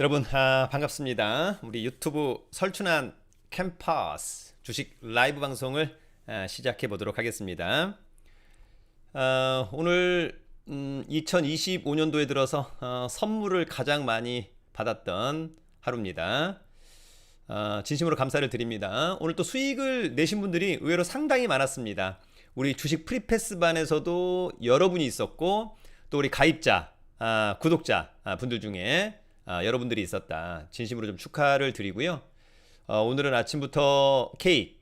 여러분 아, 반갑습니다. 우리 유튜브 설춘한 캠퍼스 주식 라이브 방송을 아, 시작해 보도록 하겠습니다. 아, 오늘 음, 2025년도에 들어서 어, 선물을 가장 많이 받았던 하루입니다. 아, 진심으로 감사를 드립니다. 오늘 또 수익을 내신 분들이 의외로 상당히 많았습니다. 우리 주식 프리패스 반에서도 여러분이 있었고 또 우리 가입자, 아, 구독자 아, 분들 중에 아, 여러분들이 있었다. 진심으로 좀 축하를 드리고요. 어, 오늘은 아침부터 케이크,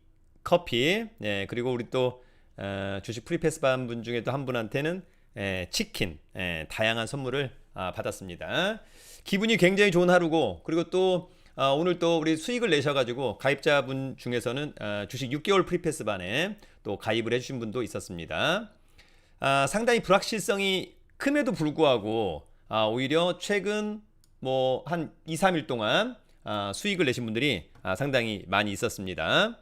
커피, 예, 그리고 우리 또 어, 주식 프리패스 반 분 중에 또 한 분한테는 예, 치킨, 예, 다양한 선물을 아, 받았습니다. 기분이 굉장히 좋은 하루고 그리고 또 아, 오늘 또 우리 수익을 내셔가지고 가입자분 중에서는 아, 주식 6개월 프리패스 반에 또 가입을 해주신 분도 있었습니다. 아, 상당히 불확실성이 큼에도 불구하고 아, 오히려 최근 뭐 한 2, 3일 동안 아, 수익을 내신 분들이 아, 상당히 많이 있었습니다.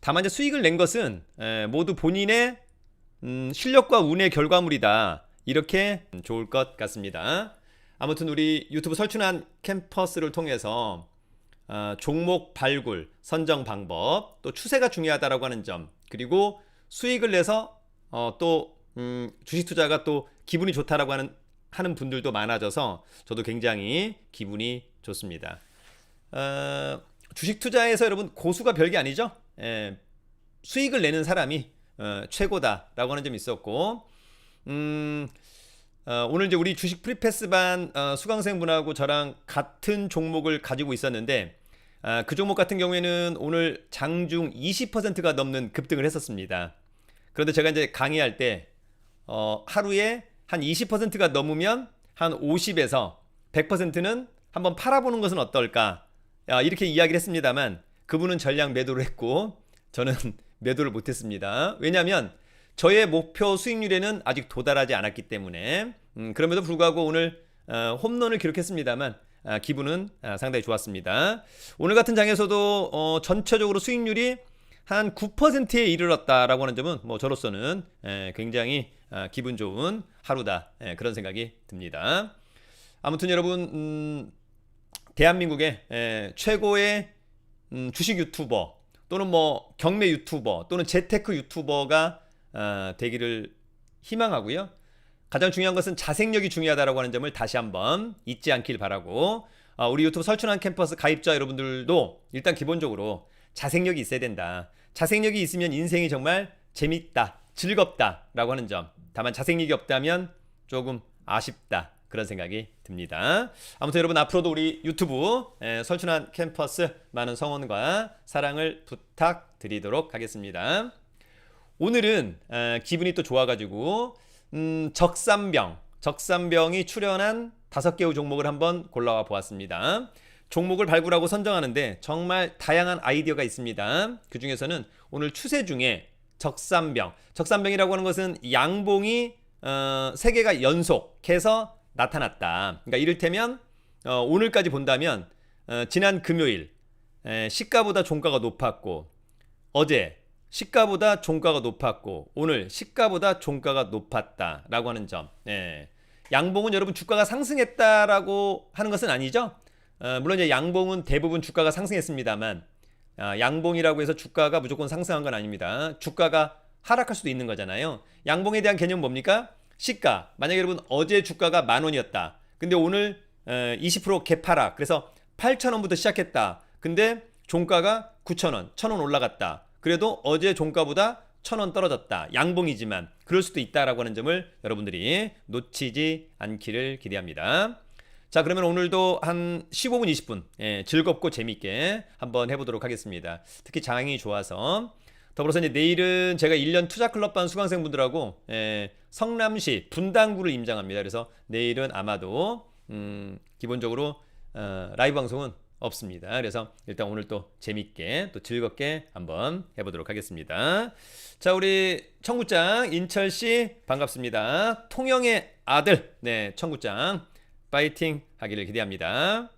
다만 이제 수익을 낸 것은 에, 모두 본인의 음, 실력과 운의 결과물이다. 이렇게 좋을 것 같습니다. 아무튼 우리 유튜브 설춘한 캠퍼스를 통해서 어, 종목 발굴, 선정 방법, 또 추세가 중요하다라고 하는 점, 그리고 수익을 내서 어, 또 음, 주식 투자가 또 기분이 좋다라고 하는 하는 분들도 많아져서 저도 굉장히 기분이 좋습니다. 어, 주식 투자에서 여러분 고수가 별게 아니죠. 예, 수익을 내는 사람이 어, 최고다라고 하는 점이 있었고, 음, 어, 오늘 이제 우리 주식 프리패스 반 어, 수강생분하고 저랑 같은 종목을 가지고 있었는데 아, 그 종목 같은 경우에는 오늘 장중 20%가 넘는 급등을 했었습니다. 그런데 제가 이제 강의할 때 어, 하루에 한 20%가 넘으면 한 50에서 100%는 한번 팔아보는 것은 어떨까 야, 이렇게 이야기를 했습니다만 그분은 전량 매도를 했고 저는 매도를 못했습니다. 왜냐하면 저의 목표 수익률에는 아직 도달하지 않았기 때문에 음, 그럼에도 불구하고 오늘 어, 홈런을 기록했습니다만 아, 기분은 아, 상당히 좋았습니다. 오늘 같은 장에서도 어, 전체적으로 수익률이 한 9%에 이르렀다라고 하는 점은 뭐 저로서는 에, 굉장히 아, 기분 좋은 하루다 에, 그런 생각이 듭니다. 아무튼 여러분 음, 대한민국의 에, 최고의 음, 주식 유튜버 또는 뭐 경매 유튜버 또는 재테크 유튜버가 아, 되기를 희망하고요. 가장 중요한 것은 자생력이 중요하다라고 하는 점을 다시 한번 잊지 않길 바라고 아, 우리 유튜브 설춘한 캠퍼스 가입자 여러분들도 일단 기본적으로 자생력이 있어야 된다. 자생력이 있으면 인생이 정말 재밌다, 즐겁다라고 하는 점. 다만 자생력이 없다면 조금 아쉽다. 그런 생각이 듭니다. 아무튼 여러분 앞으로도 우리 유튜브 에, 설춘한 캠퍼스 많은 성원과 사랑을 부탁드리도록 하겠습니다. 오늘은 에, 기분이 또 좋아가지고 음, 적산병, 적산병이 출연한 다섯 개의 종목을 한번 골라와 보았습니다. 종목을 발굴하고 선정하는데 정말 다양한 아이디어가 있습니다. 그 중에서는 오늘 추세 중에 적산병, 적산병이라고 하는 것은 양봉이 어, 세 개가 연속해서 나타났다. 그러니까 이를테면 어, 오늘까지 본다면 어, 지난 금요일 에, 시가보다 종가가 높았고 어제 시가보다 종가가 높았고 오늘 시가보다 종가가 높았다라고 하는 점. 예. 양봉은 여러분 주가가 상승했다라고 하는 것은 아니죠. 어, 물론 이제 양봉은 대부분 주가가 상승했습니다만 아, 양봉이라고 해서 주가가 무조건 상승한 건 아닙니다. 주가가 하락할 수도 있는 거잖아요. 양봉에 대한 개념 뭡니까? 시가. 만약에 여러분 어제 주가가 만 원이었다. 근데 오늘 어, 20% 개파락. 그래서 8천 원부터 시작했다. 근데 종가가 9천 원, 1천 원 올라갔다. 그래도 어제 종가보다 천원 떨어졌다. 양봉이지만 그럴 수도 있다라고 하는 점을 여러분들이 놓치지 않기를 기대합니다. 자, 그러면 오늘도 한 15분, 20분 예, 즐겁고 재밌게 한번 해보도록 하겠습니다. 특히 장이 좋아서 더불어서 이제 내일은 제가 1년 투자 클럽반 수강생분들하고 예, 성남시 분당구를 임장합니다. 그래서 내일은 아마도 음, 기본적으로 어, 라이브 방송은 없습니다. 그래서 일단 오늘 또 재밌게 또 즐겁게 한번 해보도록 하겠습니다. 자, 우리 청구장 인철 씨 반갑습니다. 통영의 아들, 네, 청구장 파이팅 하기를 기대합니다.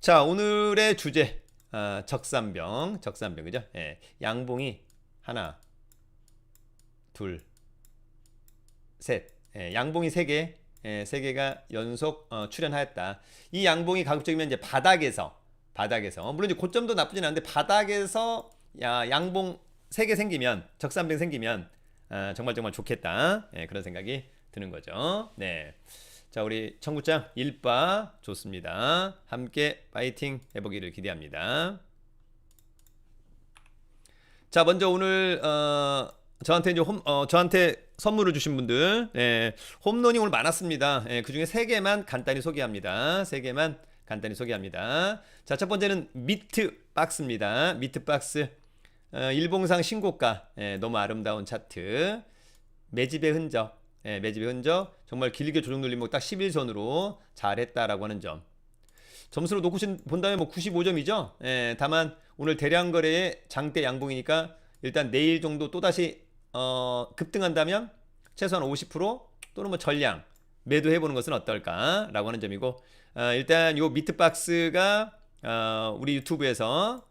자, 오늘의 주제 아, 적산병, 적산병 그죠? 예, 양봉이 하나, 둘, 셋, 예, 양봉이 세 개, 예, 세 개가 연속 어, 출현하였다. 이 양봉이 가급적이면 이제 바닥에서 바닥에서 물론 이제 고점도 나쁘진 않은데 바닥에서 야, 양봉 세 개 생기면 적산병 생기면 아, 정말 정말 좋겠다. 예, 그런 생각이 드는 거죠. 네. 자, 우리 청구장 일바 좋습니다. 함께 파이팅 해보기를 기대합니다. 자, 먼저 오늘 어, 저한테 이제 홈, 어, 저한테 선물을 주신 분들, 예, 홈런이 오늘 많았습니다. 예, 그 중에 세 개만 간단히 소개합니다. 세 개만 간단히 소개합니다. 자, 첫 번째는 미트 박스입니다. 미트 박스. 어, 일봉상 신고가. 예, 너무 아름다운 차트. 매집의 흔적. 예, 매집의 흔적. 정말 길게 조정 눌리면 딱 11선으로 잘했다라고 하는 점. 점수로 놓고 신- 본다면 뭐 95점이죠. 예, 다만 오늘 대량 거래의 장대 양봉이니까 일단 내일 정도 또 다시 어, 급등한다면 최소한 50% 또는 뭐 전량 매도해 보는 것은 어떨까라고 하는 점이고 어, 일단 요 미트 박스가 어, 우리 유튜브에서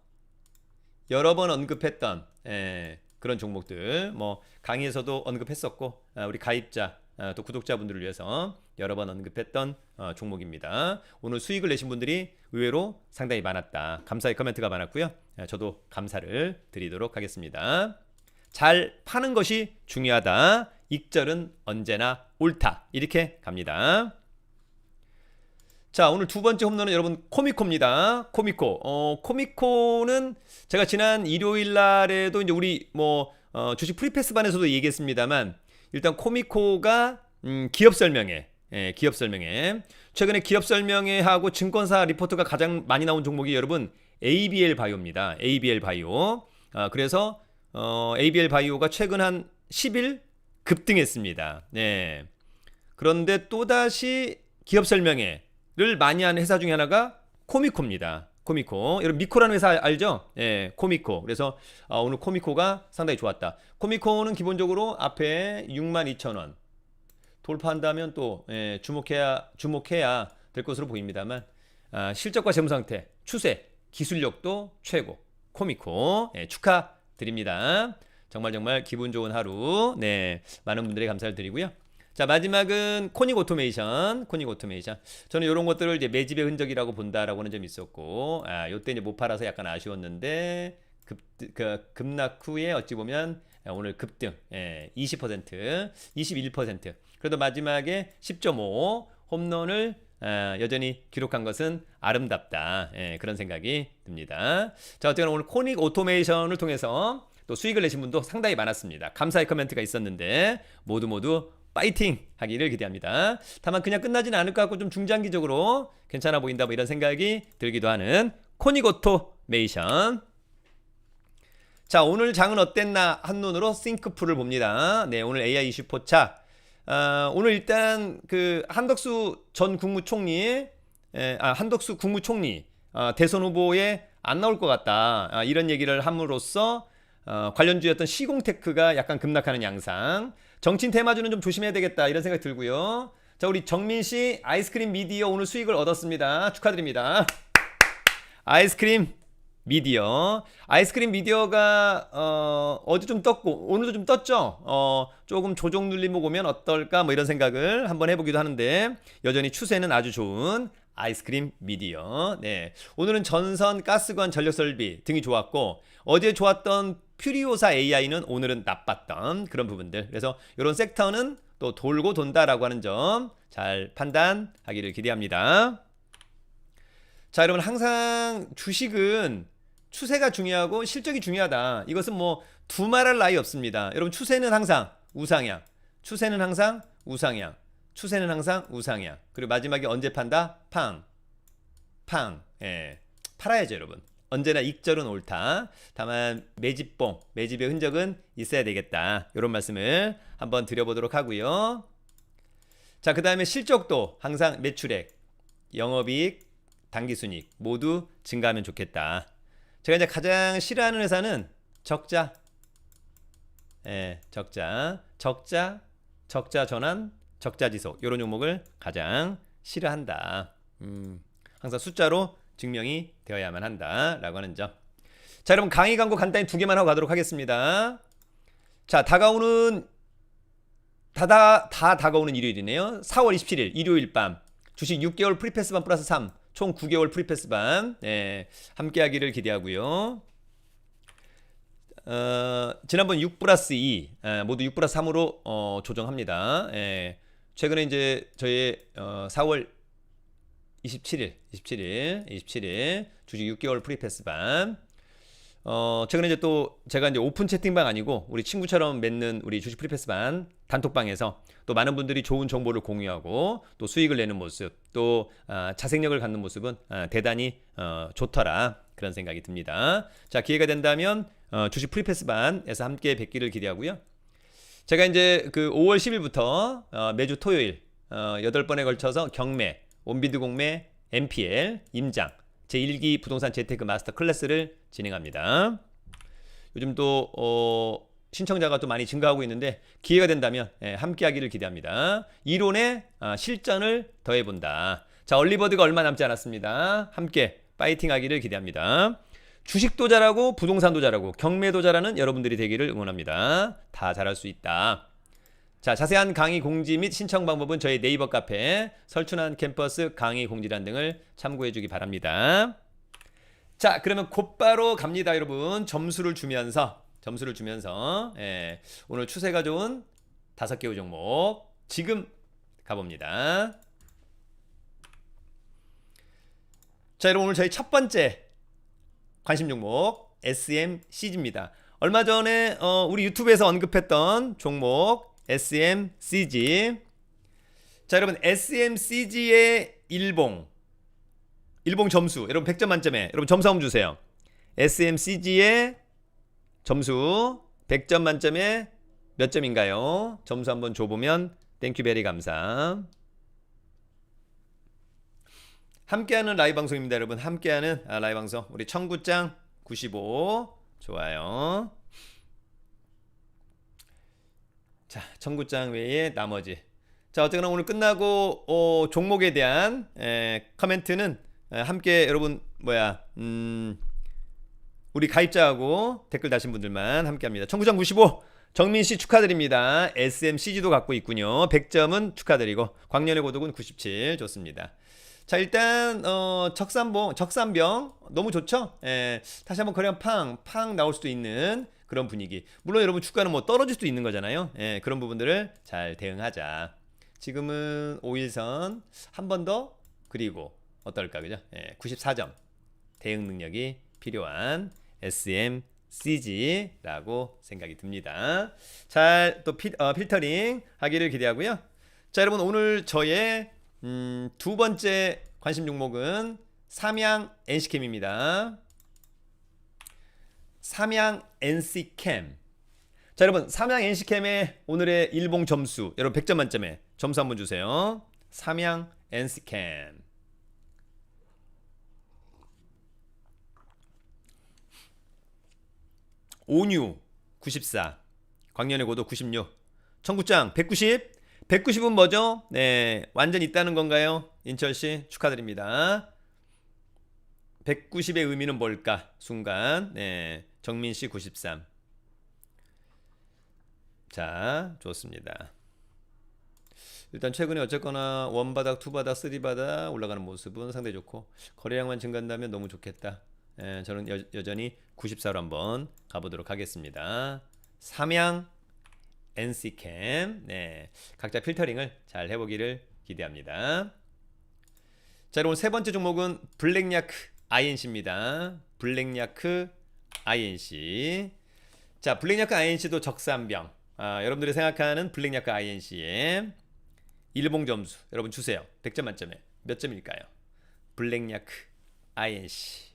여러 번 언급했던 예, 그런 종목들 뭐 강의에서도 언급했었고 아, 우리 가입자 아, 또 구독자분들을 위해서 여러 번 언급했던 어, 종목입니다. 오늘 수익을 내신 분들이 의외로 상당히 많았다. 감사의 코멘트가 많았고요. 아, 저도 감사를 드리도록 하겠습니다. 잘 파는 것이 중요하다. 익절은 언제나 옳다. 이렇게 갑니다. 자, 오늘 두 번째 홈런은 여러분 코미코입니다. 코미코. 어, 코미코는 제가 지난 일요일 날에도 이제 우리 뭐 어, 주식 프리패스반에서도 얘기했습니다만 일단 코미코가 음, 기업 설명회, 예, 기업 설명회. 최근에 기업 설명회하고 증권사 리포트가 가장 많이 나온 종목이 여러분 ABL 바이오입니다. ABL 바이오. 아, 그래서 어, ABL 바이오가 최근 한 10일 급등했습니다. 네. 그런데 또다시 기업 설명회 를 많이 하는 회사 중에 하나가 코미코입니다. 코미코. 여러분 미코라는 회사 알- 알죠? 예, 코미코. 그래서 아, 오늘 코미코가 상당히 좋았다. 코미코는 기본적으로 앞에 62,000원 돌파한다면 또 예, 주목해야 주목해야 될 것으로 보입니다만 아, 실적과 재무 상태, 추세, 기술력도 최고. 코미코 예, 축하드립니다. 정말 정말 기분 좋은 하루. 네, 많은 분들의 감사를 드리고요. 자 마지막은 코닉 오토메이션, 코닉 오토메이션. 저는 이런 것들을 이제 매집의 흔적이라고 본다라고 하는 점이 있었고, 아 요때 이제 못 팔아서 약간 아쉬웠는데 급, 그, 급락 후에 어찌 보면 오늘 급등, 예, 20%, 21%. 그래도 마지막에 10.5 홈런을 아, 여전히 기록한 것은 아름답다. 예, 그런 생각이 듭니다. 자, 어쨌거나 오늘 코닉 오토메이션을 통해서 또 수익을 내신 분도 상당히 많았습니다. 감사의 코멘트가 있었는데 모두 모두 파이팅 하기를 기대합니다. 다만 그냥 끝나지는 않을 것 같고 좀 중장기적으로 괜찮아 보인다 뭐 이런 생각이 들기도 하는 코닉 오토메이션. 자, 오늘 장은 어땠나 한눈으로 싱크풀을 봅니다. 네, 오늘 AI 이슈 포차. 아, 오늘 일단 그 한덕수 전 국무총리, 에, 아, 한덕수 국무총리 아, 대선 후보에 안 나올 것 같다. 아, 이런 얘기를 함으로써 어, 관련주였던 시공테크가 약간 급락하는 양상. 정치인 테마주는 좀 조심해야 되겠다 이런 생각 들고요. 자, 우리 정민 씨 아이스크림 미디어 오늘 수익을 얻었습니다. 축하드립니다. 아이스크림 미디어 아이스크림 미디어가 어, 어제 좀 떴고 오늘도 좀 떴죠. 어, 조금 조정 눌림목 오면 어떨까 뭐 이런 생각을 한번 해보기도 하는데 여전히 추세는 아주 좋은 아이스크림 미디어. 네 오늘은 전선, 가스관, 전력 설비 등이 좋았고 어제 좋았던 퓨리오사 AI는 오늘은 나빴던 그런 부분들. 그래서 이런 섹터는 또 돌고 돈다라고 하는 점 잘 판단하기를 기대합니다. 자, 여러분 항상 주식은 추세가 중요하고 실적이 중요하다. 이것은 뭐 두말할 나위 없습니다. 여러분 추세는 항상 우상향, 추세는 항상 우상향, 추세는 항상 우상향. 그리고 마지막에 언제 판다? 팡, 팡. 예, 팔아야죠, 여러분. 언제나 익절은 옳다. 다만 매집봉, 매집의 흔적은 있어야 되겠다. 이런 말씀을 한번 드려보도록 하고요. 자, 그 다음에 실적도 항상 매출액, 영업이익, 당기순이익 모두 증가하면 좋겠다. 제가 이제 가장 싫어하는 회사는 적자, 예, 적자, 적자, 적자 전환, 적자 지속 이런 종목을 가장 싫어한다. 음, 항상 숫자로 증명이 되어야만 한다라고 하는 점. 자, 여러분 강의 광고 간단히 두 개만 하고 가도록 하겠습니다. 자, 다가오는 다다 다 다가오는 일요일이네요. 4월 27일 일요일 밤 주식 6개월 프리패스 반 플러스 3. 총 9개월 프리패스 반. 예. 함께 하기를 기대하고요. 어, 지난번 6 플러스 2 예, 모두 6 플러스 3으로 어, 조정합니다. 예. 최근에 이제 저희 어, 4월 27일, 27일, 27일 주식 6개월 프리패스 반. 어, 최근에 이제 또 제가 이제 오픈 채팅방 아니고 우리 친구처럼 맺는 우리 주식 프리패스 반 단톡방에서 또 많은 분들이 좋은 정보를 공유하고 또 수익을 내는 모습 또 아, 자생력을 갖는 모습은 아, 대단히 어, 좋더라 그런 생각이 듭니다. 자 기회가 된다면 어, 주식 프리패스 반에서 함께 뵙기를 기대하고요. 제가 이제 그 5월 10일부터 어, 매주 토요일 어, 8번에 걸쳐서 경매, 온비드 공매, MPL, 임장 제1기 부동산 재테크 마스터 클래스를 진행합니다. 요즘 또 어, 신청자가 또 많이 증가하고 있는데 기회가 된다면 예, 함께하기를 기대합니다. 이론에 아, 실전을 더해본다. 자 얼리버드가 얼마 남지 않았습니다. 함께 파이팅하기를 기대합니다. 주식도 잘하고 부동산도 잘하고 경매도 잘하는 여러분들이 되기를 응원합니다. 다 잘할 수 있다. 자, 자세한 강의 공지 및 신청 방법은 저희 네이버 카페 설춘한 캠퍼스 강의 공지란 등을 참고해 주기 바랍니다. 자, 그러면 곧바로 갑니다, 여러분. 점수를 주면서 점수를 주면서 예, 오늘 추세가 좋은 다섯 개의 종목 지금 가봅니다. 자, 여러분 오늘 저희 첫 번째 관심 종목 SMCG입니다. 얼마 전에 어, 우리 유튜브에서 언급했던 종목 SMCG. 자, 여러분 SMCG의 일봉 일봉 점수 여러분 100점 만점에 여러분 점수 한번 주세요. SMCG의 점수 100점 만점에 몇 점인가요? 점수 한번 줘보면 땡큐베리 감사. 함께하는 라이브 방송입니다, 여러분. 함께하는 아, 라이브 방송. 우리 청구장 95 좋아요. 자, 청구장 외에 나머지. 자, 어쨌거나 오늘 끝나고 어, 종목에 대한 에, 커멘트는 에, 함께 여러분 뭐야 음, 우리 가입자하고 댓글 다신 분들만 함께합니다. 청구장 95 정민 씨 축하드립니다. SMCG도 갖고 있군요. 100점은 축하드리고 광년의 고독은 97 좋습니다. 자 일단 어, 적산봉 적산병 너무 좋죠. 예, 다시 한번 거래량 팡팡 나올 수도 있는 그런 분위기. 물론 여러분 주가는 뭐 떨어질 수도 있는 거잖아요. 예, 그런 부분들을 잘 대응하자. 지금은 5일선 한 번 더 그리고 어떨까 그죠? 예, 94점 대응 능력이 필요한 SMCG라고 생각이 듭니다. 잘또 어, 필터링 하기를 기대하고요. 자 여러분 오늘 저의 음, 두 번째 관심 종목은 삼양 NC캠입니다. 삼양 NC캠. 자, 여러분, 삼양 NC캠의 오늘의 일봉 점수, 여러분 100점 만점에 점수 한번 주세요. 삼양 NC캠. 오뉴 94, 광년의 고도 96, 청구장 190, 190은 뭐죠? 네, 완전 있다는 건가요? 인철 씨 축하드립니다. 190의 의미는 뭘까? 순간. 네, 정민 씨 93. 자, 좋습니다. 일단 최근에 어쨌거나 원바닥, 투바닥, 쓰리바닥 올라가는 모습은 상당히 좋고 거래량만 증가한다면 너무 좋겠다. 예, 저는 여, 여전히 94로 한번 가보도록 하겠습니다. 삼양 NC캠 네 각자 필터링을 잘 해보기를 기대합니다. 자 여러분 세 번째 종목은 블랙야크 INC입니다. 블랙야크 INC 자 블랙야크 INC도 적산병 아, 여러분들이 생각하는 블랙야크 INC의 일봉 점수 여러분 주세요. 100점 만점에 몇 점일까요? 블랙야크 INC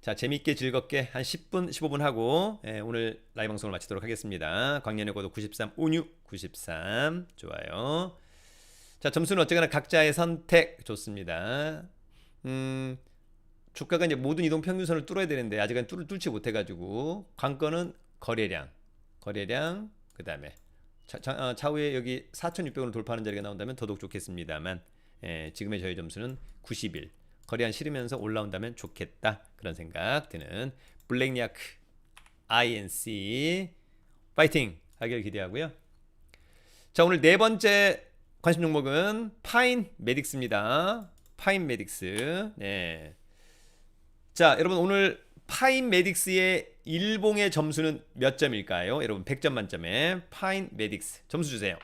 자 재밌게 즐겁게 한 10분 15분 하고 예, 오늘 라이브 방송을 마치도록 하겠습니다. 광년의 고도 93 56 93 좋아요. 자 점수는 어쨌거나 각자의 선택. 좋습니다. 음 주가가 이제 모든 이동 평균선을 뚫어야 되는데 아직은 뚫, 뚫지 못해가지고 관건은 거래량 거래량 그 다음에 차, 차, 후에 여기 4,600원을 돌파하는 자리가 나온다면 더더욱 좋겠습니다만 예, 지금의 저희 점수는 91 거래한 실으면서 올라온다면 좋겠다. 그런 생각 드는 블랙야크 INC 파이팅! 하길 기대하고요. 자 오늘 네 번째 관심 종목은 파인 메딕스입니다. 파인 메딕스. 네. 자 여러분 오늘 파인 메딕스의 일봉의 점수는 몇 점일까요? 여러분 100점 만점에 파인 메딕스 점수 주세요.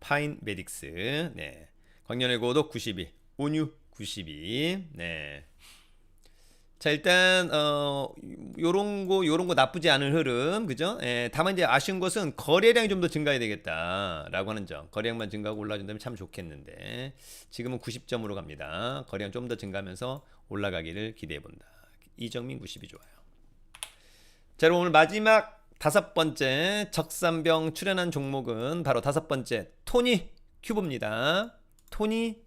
파인 메딕스. 네. 광년의 고도 92. 온유 92. 네. 자 일단 어 요런 거 요런 거 나쁘지 않은 흐름 그죠? 예, 다만 이제 아쉬운 것은 거래량이 좀 더 증가해야 되겠다라고 하는 점. 거래량만 증가하고 올라준다면 참 좋겠는데. 지금은 90점으로 갑니다. 거래량 좀 더 증가하면서 올라가기를 기대해 본다. 이정민 90이 좋아요. 자 여러분 오늘 마지막 다섯 번째 적산병 출연한 종목은 바로 다섯 번째 토니 큐브입니다. 토니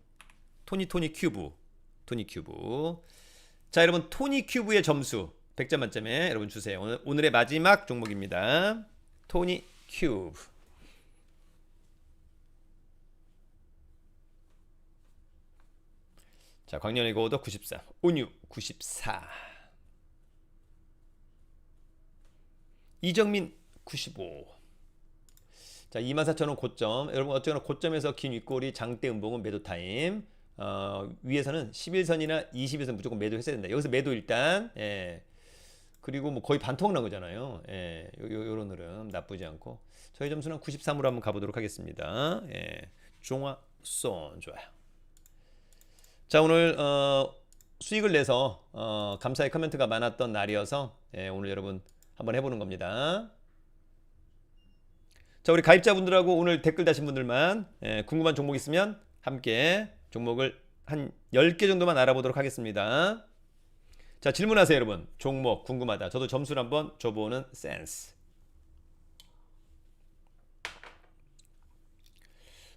토니 토니 큐브. 토니 큐브 자, 여러분 토니 큐브의 점수 100점 만점에 여러분 주세요. 오늘 오늘의 마지막 종목입니다. 토니 큐브. 자, 광년의 고도 93, 온유 94. 이정민 95. 자, 24,000원 고점. 여러분 어쨌거나 고점에서 긴 윗골이 장대 음봉은 매도 타임. 어, 위에서는 11선이나 20에서 무조건 매도했어야 된다. 여기서 매도 일단. 예. 그리고 뭐 거의 반토막 난 거잖아요. 예. 요, 요, 요런 흐름 나쁘지 않고. 저희 점수는 93으로 한번 가보도록 하겠습니다. 예. 종화손 좋아요. 자 오늘 어, 수익을 내서 어, 감사의 커멘트가 많았던 날이어서 예, 오늘 여러분 한번 해보는 겁니다. 자 우리 가입자분들하고 오늘 댓글 다신 분들만 예, 궁금한 종목 있으면 함께 종목을 한 10개 정도만 알아보도록 하겠습니다. 자, 질문하세요, 여러분. 종목 궁금하다. 저도 점수를 한번 줘보는 센스.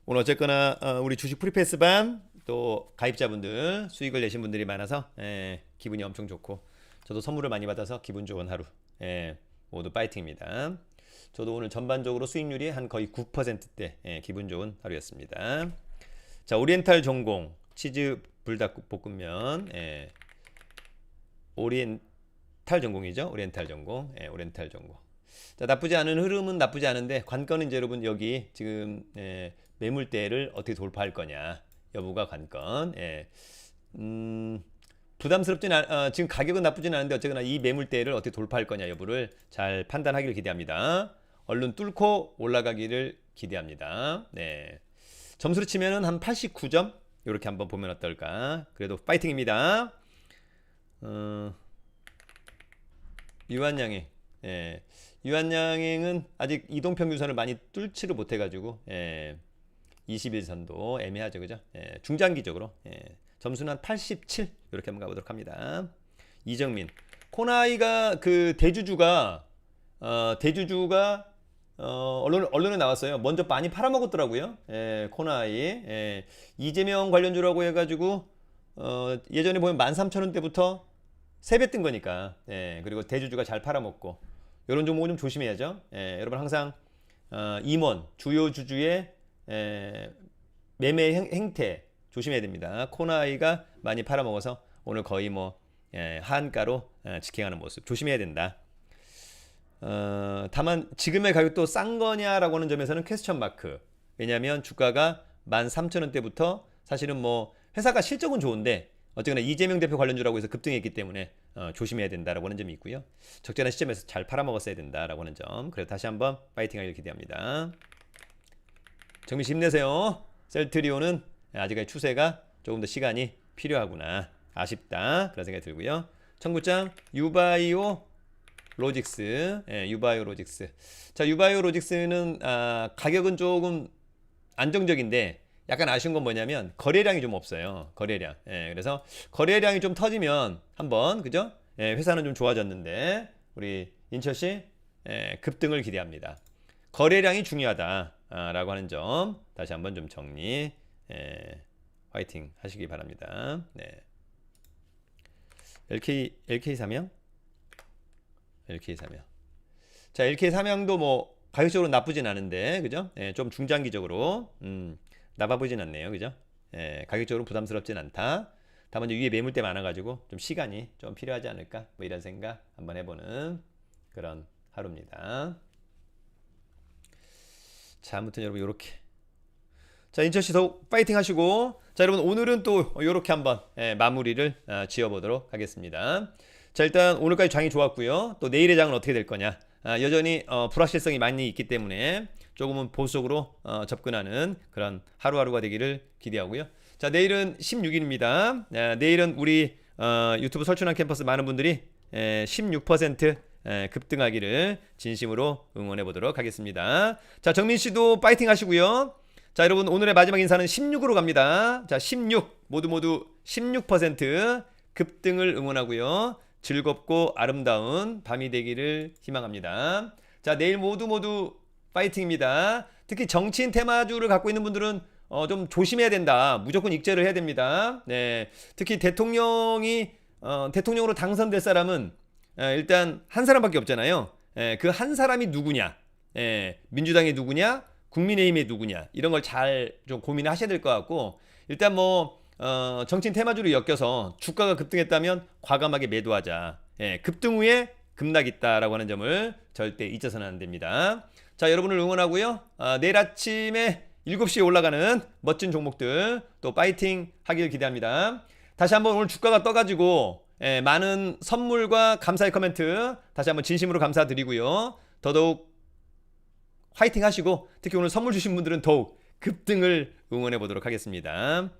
오늘 어쨌거나 어, 우리 주식 프리패스 반 또 가입자분들 수익을 내신 분들이 많아서 예, 기분이 엄청 좋고 저도 선물을 많이 받아서 기분 좋은 하루 예, 모두 파이팅입니다. 저도 오늘 전반적으로 수익률이 한 거의 9%대 예, 기분 좋은 하루였습니다. 자 오리엔탈 전공 치즈 불닭볶음면. 예. 오리엔탈 전공이죠? 오리엔탈 전공. 예, 오리엔탈 전공. 자 나쁘지 않은 흐름은 나쁘지 않은데 관건은 이제 여러분 여기 지금 예, 매물대를 어떻게 돌파할 거냐. 여부가 관건. 예. 음, 부담스럽진 않, 어, 지금 가격은 나쁘진 않은데 어쨌거나 이 매물대를 어떻게 돌파할 거냐 여부를 잘 판단하기를 기대합니다. 얼른 뚫고 올라가기를 기대합니다. 네. 점수로 치면은 한 89점? 이렇게 한번 보면 어떨까? 그래도 파이팅입니다. 어, 유한양행. 예. 유한양행은 아직 이동평균선을 많이 뚫지를 못해가지고 예. 21선도 애매하죠. 그죠? 예. 중장기적으로 예. 점수는 한 87 이렇게 한번 가보도록 합니다. 이정민. 코나이가 그 대주주가 어, 대주주가 어, 언론, 언론에 나왔어요. 먼저 많이 팔아먹었더라고요. 예, 코나이. 예, 이재명 관련주라고 해가지고, 어, 예전에 보면 13,000원대부터 3배 뜬 거니까. 예, 그리고 대주주가 잘 팔아먹고. 이런 종목은 좀 조심해야죠. 예, 여러분 항상, 어, 임원, 주요 주주의, 예, 매매 행, 행태 조심해야 됩니다. 코나이가 많이 팔아먹어서 오늘 거의 뭐, 예, 한가로 예, 직행하는 모습 조심해야 된다. 어, 다만 지금의 가격도 싼 거냐라고 하는 점에서는 퀘스천 마크. 왜냐하면 주가가 13,000원대부터 사실은 뭐 회사가 실적은 좋은데 어쨌거나 이재명 대표 관련주라고 해서 급등했기 때문에 어, 조심해야 된다라고 하는 점이 있고요. 적절한 시점에서 잘 팔아먹었어야 된다라고 하는 점. 그래서 다시 한번 파이팅하길 기대합니다. 정민 씨 힘내세요. 셀트리온은 아직까지 추세가 조금 더 시간이 필요하구나. 아쉽다. 그런 생각이 들고요. 청구장 유바이오 로직스, 예, 유바이오 로직스. 자, 유바이오 로직스는 아, 가격은 조금 안정적인데 약간 아쉬운 건 뭐냐면 거래량이 좀 없어요. 거래량. 예, 그래서 거래량이 좀 터지면 한번 그죠? 예, 회사는 좀 좋아졌는데 우리 인철 씨 예, 급등을 기대합니다. 거래량이 중요하다라고 하는 점 다시 한번 좀 정리. 예, 화이팅 하시기 바랍니다. 네. LK LK 사명 LK 삼양. 자, LK 삼양도 뭐 가격적으로 나쁘진 않은데, 그죠? 예, 좀 중장기적으로 음, 나빠 보진 않네요, 그죠? 예, 가격적으로 부담스럽진 않다. 다만 이제 위에 매물대 많아가지고 좀 시간이 좀 필요하지 않을까 뭐 이런 생각 한번 해보는 그런 하루입니다. 자, 아무튼 여러분 이렇게 자 인천시 더욱 파이팅 하시고 자 여러분 오늘은 또 이렇게 한번 예, 마무리를 아, 지어보도록 하겠습니다. 자 일단 오늘까지 장이 좋았고요. 또 내일의 장은 어떻게 될 거냐? 아, 여전히 어, 불확실성이 많이 있기 때문에 조금은 보수적으로 어, 접근하는 그런 하루하루가 되기를 기대하고요. 자 내일은 16일입니다. 내일은 우리 어, 유튜브 설춘한 캠퍼스 많은 분들이 에, 16% 에, 급등하기를 진심으로 응원해 보도록 하겠습니다. 자 정민 씨도 파이팅 하시고요. 자 여러분 오늘의 마지막 인사는 16으로 갑니다. 자 16 모두 모두 16% 급등을 응원하고요. 즐겁고 아름다운 밤이 되기를 희망합니다. 자 내일 모두 모두 파이팅입니다. 특히 정치인 테마주를 갖고 있는 분들은 어, 좀 조심해야 된다. 무조건 익제를 해야 됩니다. 네, 특히 대통령이 어, 대통령으로 당선될 사람은 에, 일단 한 사람밖에 없잖아요. 그 한 사람이 누구냐? 예, 민주당이 누구냐? 국민의힘이 누구냐? 이런 걸 잘 좀 고민하셔야 될 것 같고 일단 뭐 어, 정치인 테마주로 엮여서 주가가 급등했다면 과감하게 매도하자. 예, 급등 후에 급락 있다라고 하는 점을 절대 잊어서는 안 됩니다. 자, 여러분을 응원하고요. 아, 내일 아침에 7시에 올라가는 멋진 종목들 또 파이팅 하길 기대합니다. 다시 한번 오늘 주가가 떠가지고 예, 많은 선물과 감사의 코멘트 다시 한번 진심으로 감사드리고요. 더더욱 화이팅 하시고 특히 오늘 선물 주신 분들은 더욱 급등을 응원해 보도록 하겠습니다.